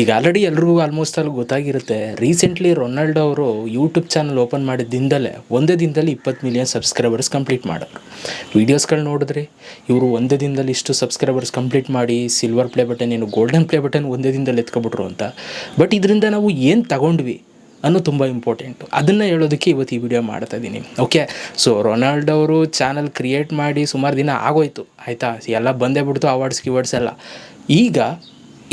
ಈಗ ಆಲ್ರೆಡಿ ಎಲ್ರಿಗೂ ಆಲ್ಮೋಸ್ಟ್ ಅಲ್ಲಿ ಗೊತ್ತಾಗಿರುತ್ತೆ. ರೀಸೆಂಟ್ಲಿ ರೊನಾಲ್ಡೋ ಅವರು ಯೂಟ್ಯೂಬ್ ಚಾನಲ್ ಓಪನ್ ಮಾಡಿದ ದಿನದಲ್ಲೇ, ಒಂದೇ ದಿನದಲ್ಲಿ ಇಪ್ಪತ್ತು ಮಿಲಿಯನ್ ಸಬ್ಸ್ಕ್ರೈಬರ್ಸ್ ಕಂಪ್ಲೀಟ್ ಮಾಡೋರು ವೀಡಿಯೋಸ್ಗಳು ನೋಡಿದ್ರೆ? ಇವರು ಒಂದೇ ದಿನದಲ್ಲಿ ಇಷ್ಟು ಸಬ್ಸ್ಕ್ರೈಬರ್ಸ್ ಕಂಪ್ಲೀಟ್ ಮಾಡಿ ಸಿಲ್ವರ್ ಪ್ಲೇ ಬಟನ್ ಏನು ಗೋಲ್ಡನ್ ಪ್ಲೇ ಬಟನ್ ಒಂದೇ ದಿನದಲ್ಲಿ ಎತ್ಕೊಬಿಟ್ರು ಅಂತ. ಬಟ್ ಇದರಿಂದ ನಾವು ಏನು ತಗೊಂಡ್ವಿ ಅನ್ನೋ ತುಂಬ ಇಂಪಾರ್ಟೆಂಟು ಅದನ್ನು ಹೇಳೋದಕ್ಕೆ ಇವತ್ತು ಈ ವಿಡಿಯೋ ಮಾಡ್ತಾ ಇದ್ದೀನಿ ಓಕೆ ಸೊ ರೊನಾಲ್ಡೋ ಅವರು ಚಾನಲ್ ಕ್ರಿಯೇಟ್ ಮಾಡಿ ಸುಮಾರು ದಿನ ಆಗೋಯ್ತು. ಆಯಿತಾ? ಎಲ್ಲ ಬಂದೇ ಬಿಡ್ತು ಅವಾರ್ಡ್ಸ್ ಕೀವರ್ಡ್ಸ್ ಎಲ್ಲ. ಈಗ,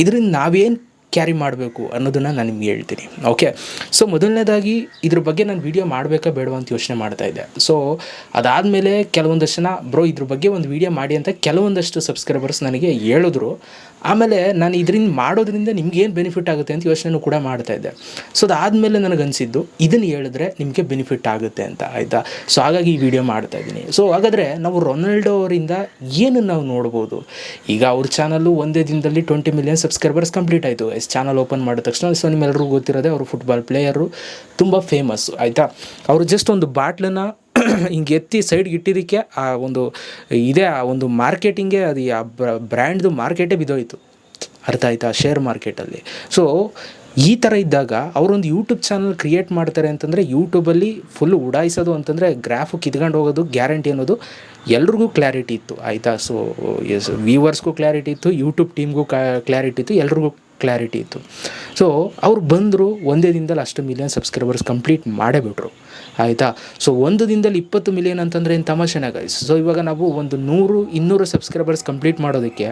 ಇದರಿಂದ ನಾವೇನು ಕ್ಯಾರಿ ಮಾಡಬೇಕು ಅನ್ನೋದನ್ನು ನಾನು ನಿಮ್ಗೆ ಹೇಳ್ತೀನಿ. ಓಕೆ ಸೊ ಮೊದಲನೇದಾಗಿ ಇದ್ರ ಬಗ್ಗೆ ನಾನು ವೀಡಿಯೋ ಮಾಡಬೇಕಾ ಬೇಡವಾ ಅಂತ ಯೋಚನೆ ಮಾಡ್ತಾ ಇದ್ದೆ. ಸೊ ಅದಾದಮೇಲೆ ಕೆಲವೊಂದಷ್ಟು ಜನ, ಬ್ರೋ, ಇದ್ರ ಬಗ್ಗೆ ಒಂದು ವೀಡಿಯೋ ಮಾಡಿ ಅಂತ ಕೆಲವೊಂದಷ್ಟು ಸಬ್ಸ್ಕ್ರೈಬರ್ಸ್ ನನಗೆ ಹೇಳಿದ್ರು. ಆಮೇಲೆ ನಾನು ಇದರಿಂದ ಮಾಡೋದ್ರಿಂದ ನಿಮ್ಗೇನು ಬೆನಿಫಿಟ್ ಆಗುತ್ತೆ ಅಂತ ಯೋಚನೆನೂ ಕೂಡ ಮಾಡ್ತಾ ಇದ್ದೆ. ಸೊ ಅದಾದಮೇಲೆ ನನಗನ್ಸಿದ್ದು, ಇದನ್ನು ಹೇಳಿದ್ರೆ ನಿಮಗೆ ಬೆನಿಫಿಟ್ ಆಗುತ್ತೆ ಅಂತ, ಆಯಿತಾ? ಸೊ ಹಾಗಾಗಿ ಈ ವಿಡಿಯೋ ಮಾಡ್ತಾ ಇದ್ದೀನಿ. ಸೊ ಹಾಗಾದರೆ ನಾವು ರೊನಾಲ್ಡೋ ಅವರಿಂದ ಏನು ನಾವು ನೋಡ್ಬೋದು? ಈಗ ಅವ್ರ ಚಾನಲ್ಲು ಒಂದೇ ದಿನದಲ್ಲಿ ಟ್ವೆಂಟಿ ಮಿಲಿಯನ್ ಸಬ್ಸ್ಕ್ರೈಬರ್ಸ್ ಕಂಪ್ಲೀಟ್ ಆಯಿತು. ಎಸ್ ಚಾನಲ್ ಓಪನ್ ಮಾಡಿದ ತಕ್ಷಣ ಸೊ ನಿಮ್ಮೆಲ್ಲರಿಗೂ ಗೊತ್ತಿರೋದೆ ಅವರು ಫುಟ್ಬಾಲ್ ಪ್ಲೇಯರು ತುಂಬ ಫೇಮಸ್ಸು ಆಯಿತಾ? ಅವರು ಜಸ್ಟ್ ಒಂದು ಬಾಟ್ಲನ್ನ ಹಿಂಗೆ ಎತ್ತಿ ಸೈಡ್ಗೆ ಇಟ್ಟಿದ್ದಕ್ಕೆ ಆ ಒಂದು ಇದೇ, ಆ ಒಂದು ಮಾರ್ಕೆಟಿಂಗೇ ಅದು ಆ ಬ್ರ್ಯಾಂಡ್ದು ಮಾರ್ಕೆಟೇ ಬಿದ್ದೋಯ್ತು. ಅರ್ಥ ಆಯ್ತಾ? ಶೇರ್ ಮಾರ್ಕೆಟಲ್ಲಿ ಸೊ ಈ ಥರ ಇದ್ದಾಗ ಅವರೊಂದು ಯೂಟ್ಯೂಬ್ ಚಾನಲ್ ಕ್ರಿಯೇಟ್ ಮಾಡ್ತಾರೆ ಅಂತಂದರೆ ಯೂಟ್ಯೂಬಲ್ಲಿ ಫುಲ್ ಉಡಾಯಿಸೋದು ಅಂತಂದರೆ ಗ್ರಾಫು ಕಿತ್ಕೊಂಡು ಹೋಗೋದು ಗ್ಯಾರಂಟಿ ಅನ್ನೋದು ಎಲ್ರಿಗೂ ಕ್ಲಾರಿಟಿ ಇತ್ತು. ಆಯಿತಾ? ಸೊ ಎಸ್ ವ್ಯೂವರ್ಸ್ಗೂ ಕ್ಲಾರಿಟಿ ಇತ್ತು ಯೂಟ್ಯೂಬ್ ಟೀಮ್ಗೂ ಕ್ಲಾರಿಟಿ ಇತ್ತು, ಎಲ್ರಿಗೂ ಕ್ಲಾರಿಟಿ ಇತ್ತು. ಸೊ ಅವ್ರು ಬಂದರು, ಒಂದೇ ದಿನದಲ್ಲಿ ಅಷ್ಟು ಮಿಲಿಯನ್ ಸಬ್ಸ್ಕ್ರೈಬರ್ಸ್ ಕಂಪ್ಲೀಟ್ ಮಾಡೇಬಿಟ್ರು. ಆಯಿತಾ? ಸೊ ಒಂದು ದಿನದಲ್ಲಿ ಇಪ್ಪತ್ತು ಮಿಲಿಯನ್ ಅಂತಂದರೆ ಏನು ತಮಾಷೆನ ಗೈಸ್ ಸೊ ಇವಾಗ ನಾವು ಒಂದು ನೂರು, ಇನ್ನೂರು ಸಬ್ಸ್ಕ್ರೈಬರ್ಸ್ ಕಂಪ್ಲೀಟ್ ಮಾಡೋದಕ್ಕೆ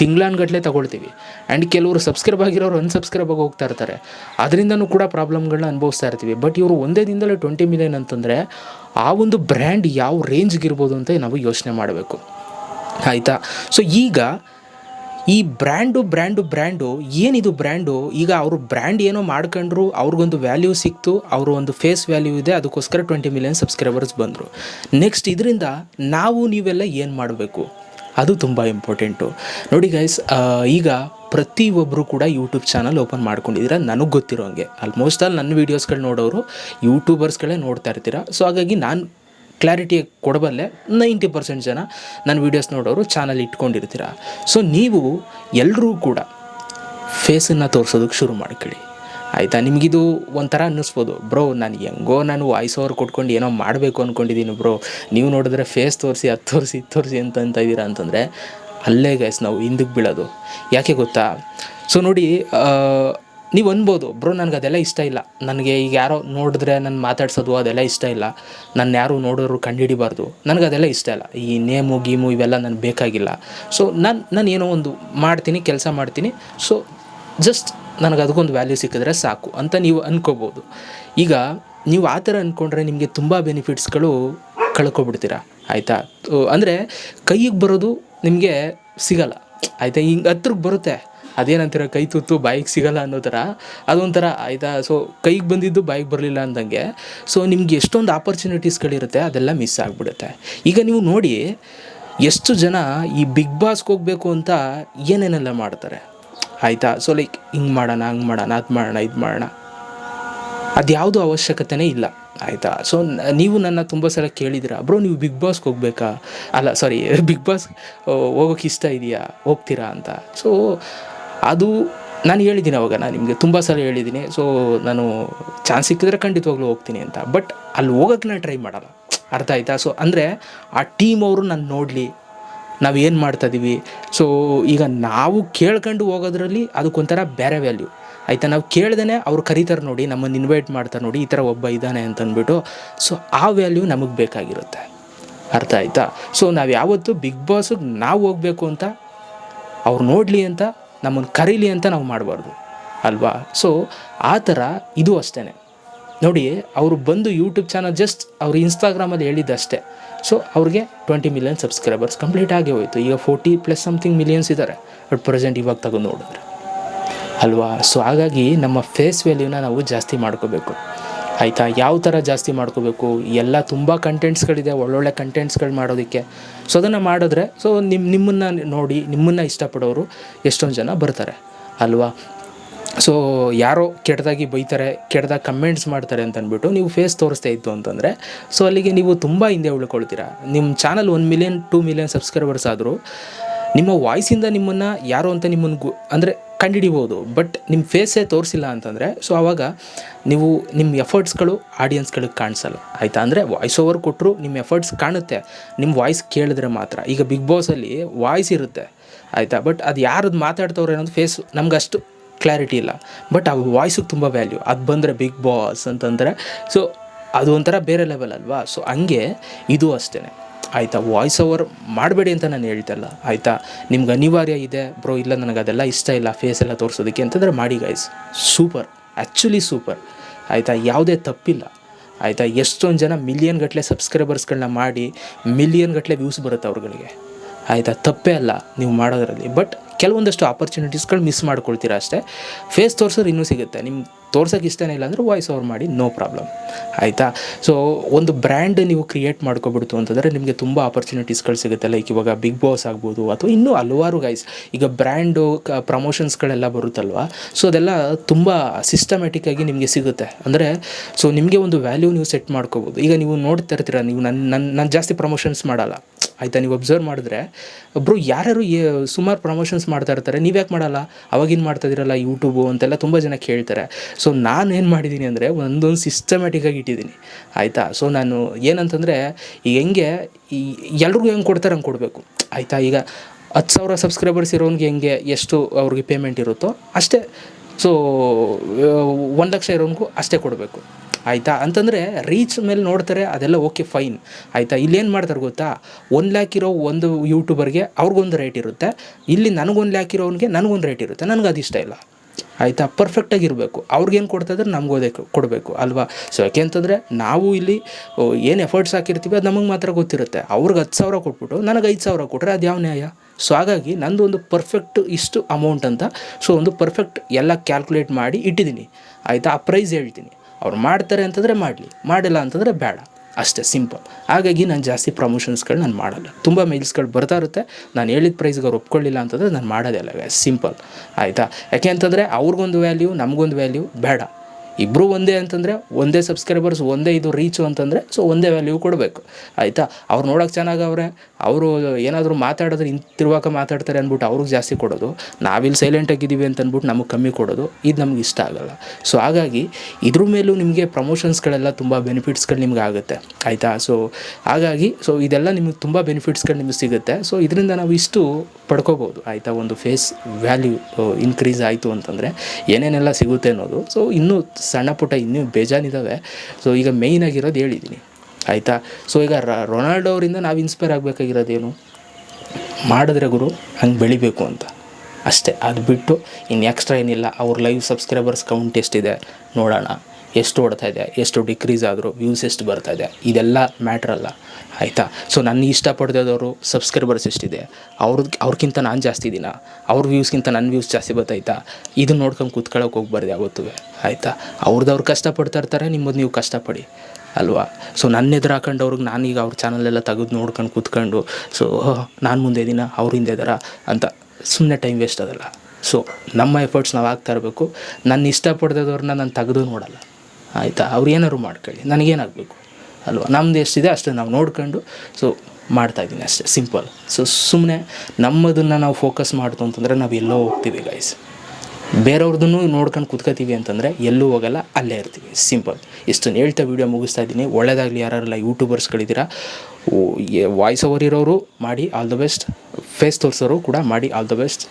ತಿಂಗಳಾನ್ಗಟ್ಲೆ ತಗೊಳ್ತೀವಿ. ಆ್ಯಂಡ್ ಕೆಲವರು ಸಬ್ಸ್ಕ್ರೈಬ್ ಆಗಿರೋರು ಅನ್ಸಬ್ಸ್ಕ್ರೈಬ್ ಆಗಿ ಹೋಗ್ತಾ ಇರ್ತಾರೆ. ಅದರಿಂದನೂ ಕೂಡ ಪ್ರಾಬ್ಲಮ್ಗಳನ್ನ ಅನುಭವಿಸ್ತಾ ಇರ್ತೀವಿ. ಬಟ್ ಇವರು ಒಂದೇ ದಿನದಲ್ಲೇ ಟ್ವೆಂಟಿ ಮಿಲಿಯನ್ ಅಂತಂದರೆ ಆ ಒಂದು ಬ್ರ್ಯಾಂಡ್ ಯಾವ ರೇಂಜ್ಗೆ ಇರ್ಬೋದು ಅಂತ ನಾವು ಯೋಚನೆ ಮಾಡಬೇಕು. ಆಯಿತಾ? ಸೊ ಈಗ ಈ ಬ್ರ್ಯಾಂಡು ಬ್ರ್ಯಾಂಡು ಬ್ರ್ಯಾಂಡು, ಏನಿದು ಬ್ರ್ಯಾಂಡು? ಈಗ ಅವರು ಬ್ರ್ಯಾಂಡ್ ಏನೋ ಮಾಡ್ಕೊಂಡ್ರು, ಅವ್ರಿಗೊಂದು ವ್ಯಾಲ್ಯೂ ಸಿಕ್ತು, ಅವರು ಒಂದು ಫೇಸ್ ವ್ಯಾಲ್ಯೂ ಇದೆ, ಅದಕ್ಕೋಸ್ಕರ ಟ್ವೆಂಟಿ ಮಿಲಿಯನ್ ಸಬ್ಸ್ಕ್ರೈಬರ್ಸ್ ಬಂದರು. ನೆಕ್ಸ್ಟ್ ಇದರಿಂದ ನಾವು ನೀವೆಲ್ಲ ಏನು ಮಾಡಬೇಕು? ಅದು ತುಂಬ ಇಂಪಾರ್ಟೆಂಟು. ನೋಡಿ ಗೈಸ್ ಈಗ ಪ್ರತಿಯೊಬ್ಬರು ಕೂಡ ಯೂಟ್ಯೂಬ್ ಚಾನಲ್ ಓಪನ್ ಮಾಡ್ಕೊಂಡಿದ್ದೀರಾ? ನನಗೆ ಗೊತ್ತಿರೋ ಹಂಗೆ ಆಲ್ಮೋಸ್ಟ್ ಆಲ್ ನನ್ನ ವೀಡಿಯೋಸ್ಗಳು ನೋಡೋರು ಯೂಟ್ಯೂಬರ್ಸ್ಗಳೇ ನೋಡ್ತಾ ಇರ್ತೀರ? ಸೊ ಹಾಗಾಗಿ ನಾನು ಕ್ಲಾರಿಟಿ ಕೊಡಬಲ್ಲೆ ನೈಂಟಿ ಪರ್ಸೆಂಟ್ ಜನ ನನ್ನ ವೀಡಿಯೋಸ್ ನೋಡೋರು ಚಾನಲ್ ಇಟ್ಕೊಂಡಿರ್ತೀರ. ಸೊ ನೀವು ಎಲ್ಲರೂ ಕೂಡ ಫೇಸನ್ನು ತೋರಿಸೋದಕ್ಕೆ ಶುರು ಮಾಡ್ಕೊಳ್ಳಿ. ಆಯಿತಾ? ನಿಮಗಿದು ಒಂಥರ ಅನ್ನಿಸ್ಬೋದು. ಬ್ರೋ, ನಾನು ಹೆಂಗೋ ನಾನು ವಾಯ್ಸ್ ಓವರ್ ಕೊಟ್ಕೊಂಡು ಏನೋ ಮಾಡಬೇಕು ಅಂದ್ಕೊಂಡಿದ್ದೀನಿ ಬ್ರೋ. ನೀವು ನೋಡಿದ್ರೆ ಫೇಸ್ ತೋರಿಸಿ, ಅದು ತೋರಿಸಿ, ಇದು ತೋರಿಸಿ ಅಂತ ಅಂತ ಇದ್ದೀರಾ ಅಂತಂದರೆ, ಅಲ್ಲೇ ಗೈಸ್ ನಾವು ಹಿಂದಕ್ಕೆ ಬೀಳೋದು. ಯಾಕೆ ಗೊತ್ತಾ? ಸೊ ನೋಡಿ ನೀವು ಅನ್ಬೋದು, ಬ್ರೋ, ನನಗೆ ಅದೆಲ್ಲ ಇಷ್ಟ ಇಲ್ಲ. ನನಗೆ ಈಗ ಯಾರೋ ನೋಡಿದ್ರೆ ನಾನು ಮಾತಾಡ್ಸೋದು ಅದೆಲ್ಲ ಇಷ್ಟ ಇಲ್ಲ. ನನ್ನ ಯಾರು ನೋಡೋರು ಕಂಡುಹಿಡಿಬಾರ್ದು. ನನಗೆ ಅದೆಲ್ಲ ಇಷ್ಟ ಇಲ್ಲ. ಈ ನೇಮು, ಗೀಮು ಇವೆಲ್ಲ ನನಗೆ ಬೇಕಾಗಿಲ್ಲ. ಸೊ ನಾನು ನಾನು ಏನೋ ಒಂದು ಮಾಡ್ತೀನಿ, ಕೆಲಸ ಮಾಡ್ತೀನಿ. ಸೊ ಜಸ್ಟ್ ನನಗೆ ಅದಕ್ಕೊಂದು ವ್ಯಾಲ್ಯೂ ಸಿಕ್ಕಿದ್ರೆ ಸಾಕು ಅಂತ ನೀವು ಅಂದ್ಕೋಬೋದು ಈಗ ನೀವು ಆ ಥರ ಅಂದ್ಕೊಂಡ್ರೆ ನಿಮಗೆ ತುಂಬ ಬೆನಿಫಿಟ್ಸ್ಗಳು ಕಳ್ಕೊಬಿಡ್ತೀರಾ? ಆಯಿತಾ? ಅಂದರೆ ಕೈಗೆ ಬರೋದು ನಿಮಗೆ ಸಿಗಲ್ಲ. ಆಯಿತಾ? ಹಿಂಗೆ ಹತ್ರಕ್ಕೆ ಬರುತ್ತೆ. ಅದೇನಂತೀರ, ಕೈ ತುತ್ತು ಬಾಯಿಗೆ ಸಿಗಲ್ಲ ಅನ್ನೋ ಥರ, ಅದೊಂಥರ ಆಯಿತಾ? ಸೊ ಕೈಗೆ ಬಂದಿದ್ದು ಬಾಯಿಗೆ ಬರಲಿಲ್ಲ ಅಂದಂಗೆ ಸೊ ನಿಮ್ಗೆ ಎಷ್ಟೊಂದು ಆಪರ್ಚುನಿಟೀಸ್ಗಳಿರುತ್ತೆ ಅದೆಲ್ಲ ಮಿಸ್ ಆಗಿಬಿಡುತ್ತೆ. ಈಗ ನೀವು ನೋಡಿ, ಎಷ್ಟು ಜನ ಈ ಬಿಗ್ ಬಾಸ್ಗೆ ಹೋಗಬೇಕು ಅಂತ ಏನೇನೆಲ್ಲ ಮಾಡ್ತಾರೆ? ಆಯಿತಾ? ಸೊ ಲೈಕ್ ಹಿಂಗೆ ಮಾಡೋಣ, ಹಂಗೆ ಮಾಡೋಣ, ಅದು ಮಾಡೋಣ, ಇದು ಮಾಡೋಣ. ಅದ್ಯಾವುದು ಅವಶ್ಯಕತೆನೇ ಇಲ್ಲ. ಆಯಿತಾ? ಸೊ ನೀವು ನನ್ನ ತುಂಬ ಸಲ ಕೇಳಿದಿರ ಬ್ರೋ, ನೀವು ಬಿಗ್ ಬಾಸ್ಗೆ ಹೋಗ್ಬೇಕಾ? ಅಲ್ಲ ಸಾರಿ ಬಿಗ್ ಬಾಸ್ ಹೋಗೋಕೆ ಇಷ್ಟ ಇದೆಯಾ? ಹೋಗ್ತೀರಾ ಅಂತ. ಸೊ ಅದು ನಾನು ಹೇಳಿದ್ದೀನಿ ಅವಾಗ, ನಾನು ನಿಮಗೆ ತುಂಬ ಸಲ ಹೇಳಿದ್ದೀನಿ. ಸೊ ನಾನು ಚಾನ್ಸ್ ಸಿಕ್ಕಿದ್ರೆ ಖಂಡಿತವಾಗ್ಲೂ ಹೋಗ್ತೀನಿ ಅಂತ. ಬಟ್ ಅಲ್ಲಿ ಹೋಗೋಕ್ಕೆ ನಾನು ಟ್ರೈ ಮಾಡಲ್ಲ. ಅರ್ಥ ಆಯ್ತಾ? ಸೊ ಅಂದರೆ ಆ ಟೀಮ್ ಅವರು ನಾನು ನೋಡಲಿ, ನಾವು ಏನು ಮಾಡ್ತಾಯಿದ್ದೀವಿ ಸೊ ಈಗ ನಾವು ಕೇಳ್ಕೊಂಡು ಹೋಗೋದ್ರಲ್ಲಿ ಅದಕ್ಕೊಂಥರ ಬೇರೆ ವ್ಯಾಲ್ಯೂ ಆಯಿತಾ? ನಾವು ಕೇಳ್ದೇ ಅವ್ರು ಕರೀತಾರೆ ನೋಡಿ, ನಮ್ಮನ್ನು ಇನ್ವೈಟ್ ಮಾಡ್ತಾರೆ ನೋಡಿ, ಈ ಥರ ಒಬ್ಬ ಇದ್ದಾನೆ ಅಂತಂದ್ಬಿಟ್ಟು ಸೊ ಆ ವ್ಯಾಲ್ಯೂ ನಮಗೆ ಬೇಕಾಗಿರುತ್ತೆ. ಅರ್ಥ ಆಯ್ತಾ? ಸೊ ನಾವು ಯಾವತ್ತೂ ಬಿಗ್ ಬಾಸಿಗೆ ನಾವು ಹೋಗಬೇಕು ಅಂತ, ಅವ್ರು ನೋಡಲಿ ಅಂತ ನಮ್ಮನ್ನು ಕರೀಲಿ ಅಂತ ನಾವು ಮಾಡಬಾರ್ದು, ಅಲ್ವಾ? ಸೊ ಆ ಥರ ಇದು ಅಷ್ಟೇ ನೋಡಿ, ಅವರು ಬಂದು ಯೂಟ್ಯೂಬ್ ಚಾನಲ್ ಜಸ್ಟ್ ಅವ್ರು ಇನ್ಸ್ಟಾಗ್ರಾಮಲ್ಲಿ ಹೇಳಿದ್ದಷ್ಟೇ. ಸೊ ಅವ್ರಿಗೆ ಟ್ವೆಂಟಿ ಮಿಲಿಯನ್ ಸಬ್ಸ್ಕ್ರೈಬರ್ಸ್ ಕಂಪ್ಲೀಟ್ ಆಗಿ ಹೋಯಿತು. ಈಗ ಫೋರ್ಟಿ ಪ್ಲಸ್ ಸಮಥಿಂಗ್ ಮಿಲಿಯನ್ಸ್ ಇದ್ದಾರೆ ಬಟ್ ಪ್ರೆಸೆಂಟ್ ಇವಾಗ ತಗೊಂಡು ನೋಡಿದ್ರೆ. ಅಲ್ವಾ? ಸೊ ಹಾಗಾಗಿ ನಮ್ಮ ಫೇಸ್ ವ್ಯಾಲ್ಯೂನ ನಾವು ಜಾಸ್ತಿ ಮಾಡ್ಕೋಬೇಕು. ಆಯಿತಾ? ಯಾವ ಥರ ಜಾಸ್ತಿ ಮಾಡ್ಕೋಬೇಕು? ಎಲ್ಲ ತುಂಬ ಕಂಟೆಂಟ್ಸ್ಗಳಿದೆ ಒಳ್ಳೊಳ್ಳೆ ಕಂಟೆಂಟ್ಸ್ಗಳು ಮಾಡೋದಕ್ಕೆ. ಸೊ ಅದನ್ನು ಮಾಡಿದ್ರೆ ಸೊ ನಿಮ್ಮ ನಿಮ್ಮನ್ನು ನೋಡಿ, ನಿಮ್ಮನ್ನು ಇಷ್ಟಪಡೋರು ಎಷ್ಟೊಂದು ಜನ ಬರ್ತಾರೆ, ಅಲ್ವಾ? ಸೊ ಯಾರೋ ಕೆಟ್ಟದಾಗಿ ಬೈತಾರೆ ಕೆಟ್ಟದಾಗಿ ಕಮೆಂಟ್ಸ್ ಮಾಡ್ತಾರೆ ಅಂತ ನೀವು ಫೇಸ್ ತೋರಿಸ್ತಾ ಇತ್ತು ಅಂತಂದರೆ ಸೊ ಅಲ್ಲಿಗೆ ನೀವು ತುಂಬ ಹಿಂದೆ ಉಳ್ಕೊಳ್ತೀರಾ. ನಿಮ್ಮ channel one million two million subscribers ಆದರೂ, ನಿಮ್ಮ ವಾಯ್ಸಿಂದ ನಿಮ್ಮನ್ನು ಯಾರು ಅಂತ ನಿಮ್ಮನ್ನು ಗು, ಅಂದರೆ ಕಂಡುಹಿಡಿಬೋದು. ಬಟ್ ನಿಮ್ಮ ಫೇಸೇ ತೋರಿಸಿಲ್ಲ ಅಂತಂದರೆ ಸೊ ಆವಾಗ ನೀವು ನಿಮ್ಮ ಎಫರ್ಟ್ಸ್ಗಳು ಆಡಿಯನ್ಸ್ಗಳಿಗೆ ಕಾಣಿಸಲ್ಲ. ಆಯಿತಾ? ಅಂದರೆ ವಾಯ್ಸ್ ಓವರ್ ಕೊಟ್ಟರು ನಿಮ್ಮ ಎಫರ್ಟ್ಸ್ ಕಾಣುತ್ತೆ. ನಿಮ್ಮ ವಾಯ್ಸ್ ಕೇಳಿದ್ರೆ ಮಾತ್ರ. ಈಗ ಬಿಗ್ ಬಾಸಲ್ಲಿ ವಾಯ್ಸ್ ಇರುತ್ತೆ. ಆಯಿತಾ? ಬಟ್ ಅದು ಯಾರದ್ದು ಮಾತಾಡ್ತವ್ರೆ ಅನ್ನೋದು ಫೇಸ್ ನಮಗಷ್ಟು ಕ್ಲಾರಿಟಿ ಇಲ್ಲ. ಬಟ್ ಆ ವಾಯ್ಸಿಗೆ ತುಂಬ ವ್ಯಾಲ್ಯೂ ಅದು ಬಂದರೆ ಬಿಗ್ ಬಾಸ್ ಅಂತಂದರೆ ಸೊ ಅದು ಒಂಥರ ಬೇರೆ ಲೆವೆಲ್ ಅಲ್ವಾ? ಸೊ ಹಂಗೆ ಇದು ಅಷ್ಟೇ ಆಯಿತಾ ವಾಯ್ಸ್ ಓವರ್ ಮಾಡಬೇಡಿ ಅಂತ ನಾನು ಹೇಳ್ತಲ್ಲ, ಆಯಿತಾ? ನಿಮ್ಗೆ ಅನಿವಾರ್ಯ ಇದೆ ಬ್ರೋ ಇಲ್ಲ ನನಗೆ ಅದೆಲ್ಲ ಇಷ್ಟ ಇಲ್ಲ ಫೇಸ್ ಎಲ್ಲ ತೋರಿಸೋದಕ್ಕೆ ಅಂತಂದರೆ ಮಾಡಿ ಗೈಸ್ ಸೂಪರ್ ಆ್ಯಕ್ಚುಲಿ ಸೂಪರ್ ಆಯಿತಾ? ಯಾವುದೇ ತಪ್ಪಿಲ್ಲ. ಆಯಿತಾ? ಎಷ್ಟೊಂದು ಜನ ಮಿಲಿಯನ್ ಗಟ್ಟಲೆ ಸಬ್ಸ್ಕ್ರೈಬರ್ಸ್ಗಳನ್ನ ಮಾಡಿ ಮಿಲಿಯನ್ ಗಟ್ಟಲೆ ವ್ಯೂಸ್ ಬರುತ್ತೆ ಅವ್ರುಗಳಿಗೆ. ಆಯಿತಾ? ತಪ್ಪೇ ಅಲ್ಲ, ನೀವು ಮಾಡೋದರಲ್ಲಿ. ಬಟ್ ಕೆಲವೊಂದಷ್ಟು ಆಪರ್ಚುನಿಟೀಸ್ಗಳು ಮಿಸ್ ಮಾಡ್ಕೊಳ್ತೀರಾ ಅಷ್ಟೇ. ಫೇಸ್ ತೋರ್ಸೋರು ಇನ್ನೂ ಸಿಗುತ್ತೆ. ನಿಮ್ಗೆ ತೋರ್ಸೋಕೆ ಇಷ್ಟನೇ ಇಲ್ಲ ಅಂದರೆ ವಾಯ್ಸ್ ಓವರ್ ಮಾಡಿ ನೋ ಪ್ರಾಬ್ಲಮ್ ಆಯಿತಾ? ಸೊ ಒಂದು ಬ್ರ್ಯಾಂಡ್ ನೀವು ಕ್ರಿಯೇಟ್ ಮಾಡ್ಕೊಬಿಡ್ತು ಅಂತಂದರೆ ನಿಮಗೆ ತುಂಬ ಆಪರ್ಚುನಿಟೀಸ್ಗಳು ಸಿಗುತ್ತೆ. ಲೈಕ್ ಇವಾಗ ಬಿಗ್ ಬಾಸ್ ಆಗ್ಬೋದು ಅಥವಾ ಇನ್ನೂ ಹಲವಾರು ಗೈಸ್ ಈಗ ಬ್ರ್ಯಾಂಡು ಕ ಪ್ರಮೋಷನ್ಸ್ಗಳೆಲ್ಲ ಬರುತ್ತಲ್ವ? ಸೊ ಅದೆಲ್ಲ ತುಂಬ ಸಿಸ್ಟಮ್ಯಾಟಿಕ್ಕಾಗಿ ನಿಮಗೆ ಸಿಗುತ್ತೆ. ಅಂದರೆ ಸೊ ನಿಮಗೆ ಒಂದು ವ್ಯಾಲ್ಯೂ ನೀವು ಸೆಟ್ ಮಾಡ್ಕೋಬೋದು. ಈಗ ನೀವು ನೋಡ್ತಾ ಇರ್ತೀರ, ನೀವು ನನ್ನ ನನ್ನ ನಾನು ಜಾಸ್ತಿ ಪ್ರಮೋಷನ್ಸ್ ಮಾಡಲ್ಲ. ಆಯಿತಾ? ನೀವು ಅಬ್ಸರ್ವ್ ಮಾಡಿದ್ರೆ ಒಬ್ಬರು ಯಾರ್ಯಾರು ಸುಮಾರು ಪ್ರಮೋಷನ್ಸ್ ಮಾಡ್ತಾ ಇರ್ತಾರೆ. ನೀವು ಯಾಕೆ ಮಾಡಲ್ಲ? ಅವಾಗಿನ ಮಾಡ್ತಾ ಇದ್ದೀರಲ್ಲ ಯೂಟ್ಯೂಬು ಅಂತೆಲ್ಲ ತುಂಬ ಜನ ಕೇಳ್ತಾರೆ. ಸೊ ನಾನು ಏನು ಮಾಡಿದ್ದೀನಿ ಅಂದರೆ ಒಂದೊಂದು ಸಿಸ್ಟಮ್ಯಾಟಿಕ್ಕಾಗಿ ಇಟ್ಟಿದ್ದೀನಿ ಆಯಿತಾ? ಸೊ ನಾನು ಏನಂತಂದರೆ ಈಗ ಹೆಂಗೆ ಈ ಎಲ್ರಿಗೂ ಹೆಂಗೆ ಕೊಡ್ತಾರೆ ಹಂಗೆ ಕೊಡಬೇಕು. ಆಯಿತಾ? ಈಗ ಹತ್ತು ಸಾವಿರ ಸಬ್ಸ್ಕ್ರೈಬರ್ಸ್ ಇರೋನಿಗೆ ಹೆಂಗೆ ಎಷ್ಟು ಅವ್ರಿಗೆ ಪೇಮೆಂಟ್ ಇರುತ್ತೋ ಅಷ್ಟೇ. ಸೊ ಒಂದು ಲಕ್ಷ ಇರೋನಿಗೂ ಅಷ್ಟೇ ಕೊಡಬೇಕು. ಆಯಿತಾ? ಅಂತಂದರೆ ರೀಚ್ ಮೇಲೆ ನೋಡ್ತಾರೆ, ಅದೆಲ್ಲ ಓಕೆ ಫೈನ್ ಆಯಿತಾ? ಇಲ್ಲೇನು ಮಾಡ್ತಾರೆ ಗೊತ್ತಾ? ಒನ್ ಲ್ಯಾಕ್ ಇರೋ ಒಂದು ಯೂಟ್ಯೂಬರ್ಗೆ ಅವ್ರಿಗೊಂದು ರೇಟ್ ಇರುತ್ತೆ. ಇಲ್ಲಿ ನನಗೊಂದು ಲ್ಯಾಕ್ ಇರೋನಿಗೆ ನನಗೊಂದು ರೇಟ್ ಇರುತ್ತೆ. ನನಗೆ ಅದು ಇಷ್ಟ ಇಲ್ಲ. ಆಯಿತಾ? ಪರ್ಫೆಕ್ಟಾಗಿರಬೇಕು ಅವ್ರಿಗೇನು ಕೊಡ್ತಾ ಇದ್ರೆ ನಮಗೂ ಅದೇ ಕೊಡಬೇಕು, ಅಲ್ವಾ? ಸೊ ಯಾಕೆ ಅಂತಂದರೆ ನಾವು ಇಲ್ಲಿ ಏನು ಎಫರ್ಟ್ಸ್ ಹಾಕಿರ್ತೀವಿ ಅದು ನಮಗೆ ಮಾತ್ರ ಗೊತ್ತಿರುತ್ತೆ. ಅವ್ರಿಗೆ ಹತ್ತು ಸಾವಿರ ಕೊಟ್ಬಿಟ್ಟು ನನಗೆ ಐದು ಸಾವಿರ ಕೊಟ್ಟರೆ ಅದು ಯಾವ ನ್ಯಾಯ? ಸೊ ಹಾಗಾಗಿ ನಂದು ಒಂದು ಪರ್ಫೆಕ್ಟ್ ಇಷ್ಟು ಅಮೌಂಟ್ ಅಂತ ಸೊ ಒಂದು ಪರ್ಫೆಕ್ಟ್ ಎಲ್ಲ ಕ್ಯಾಲ್ಕುಲೇಟ್ ಮಾಡಿ ಇಟ್ಟಿದ್ದೀನಿ ಆಯಿತಾ? ಆ ಪ್ರೈಸ್ ಹೇಳ್ತೀನಿ. ಅವ್ರು ಮಾಡ್ತಾರೆ ಅಂತಂದರೆ ಮಾಡಲಿ, ಮಾಡಿಲ್ಲ ಅಂತಂದರೆ ಬೇಡ. ಅಷ್ಟೇ ಸಿಂಪಲ್ ಹಾಗಾಗಿ ನಾನು ಜಾಸ್ತಿ ಪ್ರಮೋಷನ್ಸ್ಗಳು ನಾನು ಮಾಡಲ್ಲ. ತುಂಬ ಮೇಲ್ಸ್ಗಳು ಬರ್ತಾ ಇರುತ್ತೆ. ನಾನು ಹೇಳಿದ ಪ್ರೈಸ್ಗೆ ಅವ್ರು ಒಪ್ಕೊಳ್ಳಿಲ್ಲ ಅಂತಂದರೆ ನಾನು ಮಾಡೋದೇ ಇಲ್ಲ ಸಿಂಪಲ್ ಆಯಿತಾ? ಯಾಕೆ ಅಂತಂದರೆ ಅವ್ರಿಗೊಂದು ವ್ಯಾಲ್ಯೂ ನಮಗೊಂದು ವ್ಯಾಲ್ಯೂ ಬೇಡ. ಇಬ್ಬರು ಒಂದೇ ಅಂತಂದರೆ ಒಂದೇ ಸಬ್ಸ್ಕ್ರೈಬರ್ಸ್ ಒಂದೇ ಇದು ರೀಚು ಅಂತಂದರೆ ಸೊ ಒಂದೇ ವ್ಯಾಲ್ಯೂ ಕೊಡಬೇಕು. ಆಯಿತಾ? ಅವ್ರು ನೋಡೋಕೆ ಚೆನ್ನಾಗವ್ರೆ. ಅವರು ಏನಾದರೂ ಮಾತಾಡಿದ್ರೆ ಇಂತಿರುವಾಗ ಮಾತಾಡ್ತಾರೆ ಅಂದ್ಬಿಟ್ಟು ಅವ್ರಿಗೆ ಜಾಸ್ತಿ ಕೊಡೋದು. ನಾವಿಲ್ಲಿ ಸೈಲೆಂಟಾಗಿದ್ದೀವಿ ಅಂತ ಅಂದ್ಬಿಟ್ಟು ನಮಗೆ ಕಮ್ಮಿ ಕೊಡೋದು. ಇದು ನಮ್ಗೆ ಇಷ್ಟ ಆಗಲ್ಲ. ಸೊ ಹಾಗಾಗಿ ಇದ್ರ ಮೇಲೂ ನಿಮಗೆ ಪ್ರಮೋಷನ್ಸ್ಗಳೆಲ್ಲ ತುಂಬ ಬೆನಿಫಿಟ್ಸ್ಗಳು ನಿಮ್ಗೆ ಆಗುತ್ತೆ. ಆಯಿತಾ? ಸೊ ಹಾಗಾಗಿ ಸೊ ಇದೆಲ್ಲ ನಿಮಗೆ ತುಂಬ ಬೆನಿಫಿಟ್ಸ್ಗಳು ನಿಮಗೆ ಸಿಗುತ್ತೆ. ಸೊ ಇದರಿಂದ ನಾವು ಇಷ್ಟು ಪಡ್ಕೋಬೋದು. ಆಯಿತಾ? ಒಂದು ಫೇಸ್ ವ್ಯಾಲ್ಯೂ ಇನ್ಕ್ರೀಸ್ ಆಯಿತು ಅಂತಂದರೆ ಏನೇನೆಲ್ಲ ಸಿಗುತ್ತೆ ಅನ್ನೋದು. ಸೊ ಇನ್ನೂ ಸಣ್ಣ ಪುಟ್ಟ ಇನ್ನೂ ಬೇಜಾನಿದ್ದಾವೆ ಸೊ ಈಗ ಮೇಯ್ನ್ ಆಗಿರೋದು ಹೇಳಿದ್ದೀನಿ ಆಯಿತಾ? ಸೊ ಈಗ ರೊನಾಲ್ಡೋ ಅವರಿಂದ ನಾವು ಇನ್ಸ್ಪೈರ್ ಆಗಬೇಕಾಗಿರೋದೇನು ಮಾಡಿದ್ರೆ ಗುರು, ಹಂಗೆ ಬೆಳಿಬೇಕು ಅಂತ. ಅಷ್ಟೇ. ಅದು ಬಿಟ್ಟು ಇನ್ನು ಎಕ್ಸ್ಟ್ರಾ ಏನಿಲ್ಲ, ಅವ್ರ ಲೈವ್ ಸಬ್ಸ್ಕ್ರೈಬರ್ಸ್ ಕೌಂಟ್ ಎಷ್ಟಿದೆ ನೋಡೋಣ. ಎಷ್ಟು ಓಡ್ತಾ ಇದೆ, ಎಷ್ಟು ಡಿಕ್ರೀಸ್ ಆದರೂ ವ್ಯೂಸ್ ಎಷ್ಟು ಬರ್ತಾ ಇದೆ, ಇದೆಲ್ಲ ಮ್ಯಾಟ್ರ್ ಅಲ್ಲ. ಆಯಿತಾ? ಸೊ ನನ್ನ ಇಷ್ಟಪಡ್ದವರು ಸಬ್ಸ್ಕ್ರೈಬರ್ಸ್ ಎಷ್ಟಿದೆ? ಅವ್ರದ್ದು ಅವ್ರಿಗಿಂತ ನಾನು ಜಾಸ್ತಿ ಇದ್ದೀನ ಅವ್ರ ವ್ಯೂಸ್ಗಿಂತ ನನ್ನ ವ್ಯೂಸ್ ಜಾಸ್ತಿ ಬರ್ತಾಯ್ತಾ ಇದನ್ನ ನೋಡ್ಕೊಂಡು ಕೂತ್ಕೊಳ್ಳೋಕೆ ಹೋಗ್ಬಾರ್ದು ಯಾವತ್ತೂ ಆಯಿತಾ? ಅವ್ರದ್ದು ಅವ್ರು ಕಷ್ಟಪಡ್ತಾ ಇರ್ತಾರೆ, ನಿಮ್ಮದು ನೀವು ಕಷ್ಟಪಡಿ. ಅಲ್ವಾ? ಸೊ ನನ್ನ ಎದುರು ಹಾಕೊಂಡು ಅವ್ರಿಗೆ ನಾನೀಗ ಅವ್ರ ಚಾನಲೆಲ್ಲ ತೆಗೆದು ನೋಡ್ಕೊಂಡು ಕೂತ್ಕೊಂಡು ಸೊ ನಾನು ಮುಂದೆ ದಿನ ಅವ್ರ ಹಿಂದೆ ಇದ್ದಾರಾ ಅಂತ ಸುಮ್ಮನೆ ಟೈಮ್ ವೇಸ್ಟ್ ಅದಲ್ಲ. ಸೊ ನಮ್ಮ ಎಫರ್ಟ್ಸ್ ನಾವು ಆಗ್ತಾ ಇರಬೇಕು. ನನ್ನ ಇಷ್ಟಪಡ್ದವ್ರನ್ನ ನಾನು ತೆಗೆದು ನೋಡಲ್ಲ. ಆಯಿತಾ? ಅವ್ರು ಏನಾದ್ರು ಮಾಡ್ಕೊಳ್ಳಿ. ನನಗೇನಾಗಬೇಕು ಅಲ್ವಾ? ನಮ್ದು ಎಷ್ಟಿದೆ ಅಷ್ಟೇ ನಾವು ನೋಡ್ಕೊಂಡು ಸೊ ಮಾಡ್ತಾಯಿದ್ದೀನಿ ಅಷ್ಟೇ. ಸಿಂಪಲ್ ಸೊ ಸುಮ್ಮನೆ ನಮ್ಮದನ್ನು ನಾವು ಫೋಕಸ್ ಮಾಡ್ತು ಅಂತಂದರೆ ನಾವು ಎಲ್ಲೋ ಹೋಗ್ತೀವಿ ಗೈಸ್ ಬೇರೆಯವ್ರದ್ದನ್ನು ನೋಡ್ಕೊಂಡು ಕುತ್ಕೋತೀವಿ ಅಂತಂದರೆ ಎಲ್ಲೂ ಹೋಗಲ್ಲ, ಅಲ್ಲೇ ಇರ್ತೀವಿ. ಸಿಂಪಲ್ ಇಷ್ಟನ್ನು ಹೇಳ್ತಾ ವೀಡಿಯೋ ಮುಗಿಸ್ತಾ ಇದ್ದೀನಿ. ಒಳ್ಳೆಯದಾಗಲಿ ಯಾರೆಲ್ಲ ಯೂಟ್ಯೂಬರ್ಸ್ಗಳಿದ್ದೀರಾ ವಾಯ್ಸ್ ಓವರ್ ಇರೋರು ಮಾಡಿ ಆಲ್ ದ ಬೆಸ್ಟ್ ಫೇಸ್ ತೋರಿಸೋರು ಕೂಡ ಮಾಡಿ ಆಲ್ ದ ಬೆಸ್ಟ್